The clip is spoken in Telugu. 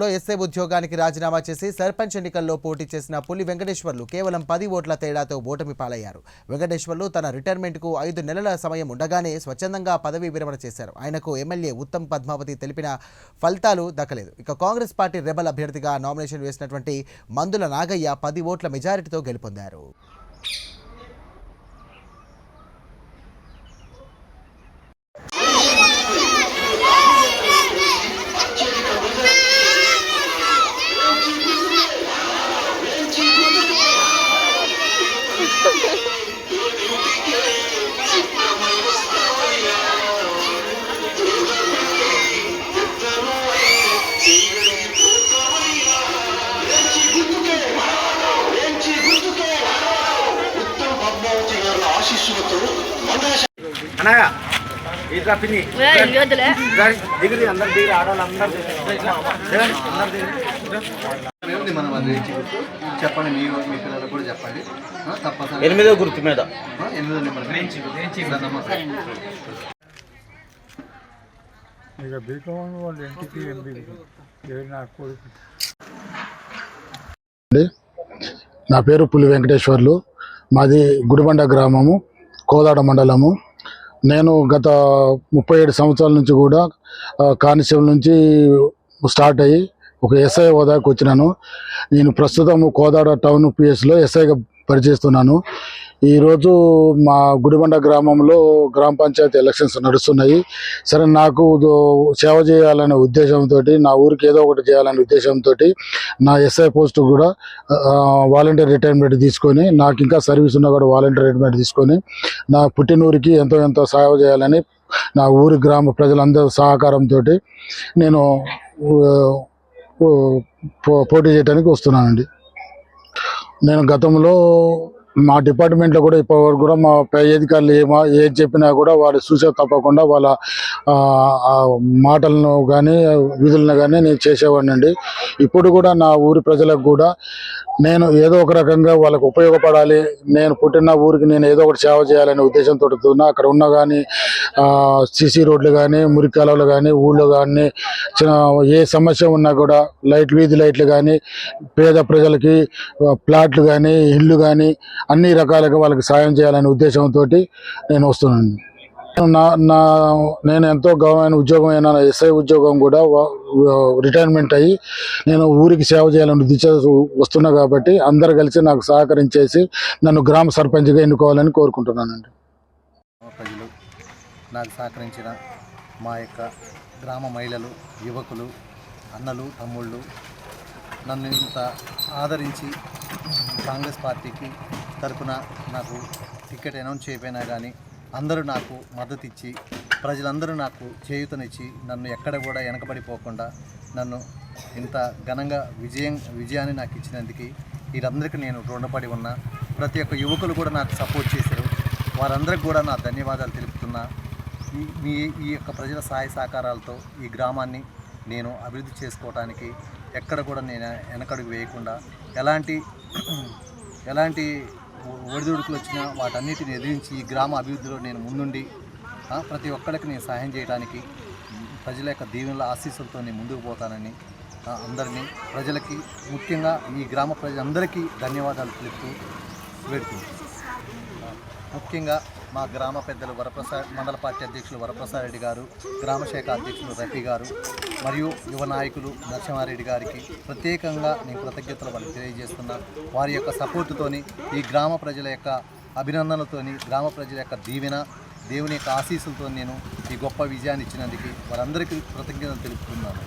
లో ఎస్ఐ ఉద్యోగానికి రాజీనామా చేసి సర్పంచ్ ఎన్నికల్లో పోటీ చేసిన పులి వెంకటేశ్వర్లు కేవలం పది ఓట్ల తేడాతో ఓటమి పాలయ్యారు. వెంకటేశ్వర్లు తన రిటైర్మెంట్కు ఐదు నెలల సమయం ఉండగానే స్వచ్ఛందంగా పదవీ విరమణ చేశారు. ఆయనకు ఎమ్మెల్యే ఉత్తమ్ పద్మావతి తెలిపిన ఫలితాలు దక్కలేదు. ఇక కాంగ్రెస్ పార్టీ రెబల్ అభ్యర్థిగా నామినేషన్ వేసినటువంటి మందుల నాగయ్య పది ఓట్ల మెజారిటీతో గెలుపొందారు. అన్నయ్య ఇట్లా పిన్ని దిగుది అందరు దిగురు మనం అది చెప్పండి మీ మీ పిల్లలకు కూడా చెప్పండి. తప్పకుండా ఎనిమిదో గుర్తు మీద. ఎనిమిదో నెంబర్ ఇక బీకామ్ వాళ్ళు ఇంటికి నా కొడుకు నా పేరు పులి వెంకటేశ్వర్లు. మాది గుడిబండ గ్రామము కోదాడ మండలము. నేను గత ముప్పై ఏడు సంవత్సరాల నుంచి కూడా కానిస్టేబుల్ నుంచి స్టార్ట్ అయ్యి ఒక ఎస్ఐ హోదాకి వచ్చినాను. నేను ప్రస్తుతం కోదాడ టౌన్ పిఎస్లో ఎస్ఐగా పనిచేస్తున్నాను. ఈరోజు మా గుడిబండ గ్రామంలో గ్రామ పంచాయతీ ఎలక్షన్స్ నడుస్తున్నాయి. సరే నాకు సేవ చేయాలనే ఉద్దేశంతో నా ఊరికి ఏదో ఒకటి చేయాలనే ఉద్దేశంతో నా ఎస్ఐ పోస్ట్ కూడా వాలంటీర్ రిటైర్మెంట్ తీసుకొని నాకు ఇంకా సర్వీస్ ఉన్నా కూడా వాలంటీర్ రిటైర్మెంట్ తీసుకొని నా పుట్టినూరికి ఎంతో ఎంతో సేవ చేయాలని నా ఊరి గ్రామ ప్రజలందరి సహకారంతో నేను పో- పోటీ చేయడానికి వస్తున్నానండి. నేను గతంలో మా డిపార్ట్మెంట్లో కూడా ఇప్పటివరకు కూడా మా పై అధికారులు ఏమో ఏం చెప్పినా కూడా వాళ్ళు చూసే తప్పకుండా వాళ్ళ మాటలను కానీ విధులను కానీ నేను చేసేవాడినండి. ఇప్పుడు కూడా నా ఊరి ప్రజలకు కూడా నేను ఏదో ఒక రకంగా వాళ్ళకు ఉపయోగపడాలి. నేను పుట్టిన ఊరికి నేను ఏదో ఒకటి సేవ చేయాలనే ఉద్దేశంతో అక్కడ ఉన్న కానీ సిసి రోడ్లు కానీ మురికి కాలువలు కానీ ఊళ్ళో కానీ ఏ సమస్య ఉన్నా కూడా లైట్ వీధి లైట్లు కానీ పేద ప్రజలకి ప్లాట్లు కానీ ఇళ్ళు కానీ అన్ని రకాలుగా వాళ్ళకి సాయం చేయాలనే ఉద్దేశంతో నేను వస్తున్నాను. నా నా నేను ఎంతో గౌరవమైన ఉద్యోగం అయినా ఎస్ఐ ఉద్యోగం కూడా రిటైర్మెంట్ అయ్యి నేను ఊరికి సేవ చేయాలని దిశ వస్తున్నా కాబట్టి అందరు కలిసి నాకు సహకరించేసి నన్ను గ్రామ సర్పంచ్గా ఎన్నుకోవాలని కోరుకుంటున్నానండి. ప్రజలు నాకు సహకరించిన మా యొక్క గ్రామ మహిళలు యువకులు అన్నలు తమ్ముళ్ళు నన్ను ఇంత ఆదరించి కాంగ్రెస్ పార్టీకి తరఫున నాకు టికెట్ అనౌన్స్ చేయపోయినా కానీ అందరూ నాకు మద్దతు ఇచ్చి ప్రజలందరూ నాకు చేయూతనిచ్చి నన్ను ఎక్కడ కూడా వెనకబడిపోకుండా నన్ను ఇంత ఘనంగా విజయం విజయాన్ని నాకు ఇచ్చినందుకు వీరందరికీ నేను రుణపడి ఉన్నా. ప్రతి ఒక్క యువకులు కూడా నాకు సపోర్ట్ చేశారు. వారందరికి కూడా నా ధన్యవాదాలు తెలుపుతున్నా. ఈ మీ ఈ యొక్క ప్రజల సహాయ సహకారాలతో ఈ గ్రామాన్ని నేను అభివృద్ధి చేసుకోవడానికి ఎక్కడ కూడా నేను వెనకడుగు వేయకుండా ఎలాంటి ఎలాంటి ఒడిదుడుకులు వచ్చినా వాటన్నిటిని ఎదిరించి ఈ గ్రామ అభివృద్ధిలో నేను ముందుండి ప్రతి ఒక్కరికి నేను సహాయం చేయడానికి ప్రజల యొక్క దీవెనల ఆశీస్సులతో నేను ముందుకు పోతానని అందరినీ ప్రజలకి ముఖ్యంగా ఈ గ్రామ ప్రజలందరికీ ధన్యవాదాలు తెలుపుతూ వేడుకుంటున్నాను. ముఖ్యంగా మా గ్రామ పెద్దలు వరప్రసాద్ మండల పార్టీ అధ్యక్షులు వరప్రసాద్ రెడ్డి గారు గ్రామ శాఖ అధ్యక్షులు రఫీ గారు మరియు యువ నాయకులు నరసింహారెడ్డి గారికి ప్రత్యేకంగా నేను కృతజ్ఞతలు వారికి తెలియజేస్తున్నా. వారి యొక్క సపోర్టుతోని ఈ గ్రామ ప్రజల యొక్క అభినందనలతోని గ్రామ ప్రజల యొక్క దీవెన దేవుని యొక్క ఆశీస్సులతో నేను ఈ గొప్ప విజయాన్ని ఇచ్చినందుకు వారందరికీ కృతజ్ఞతలు తెలుపుతున్నాను.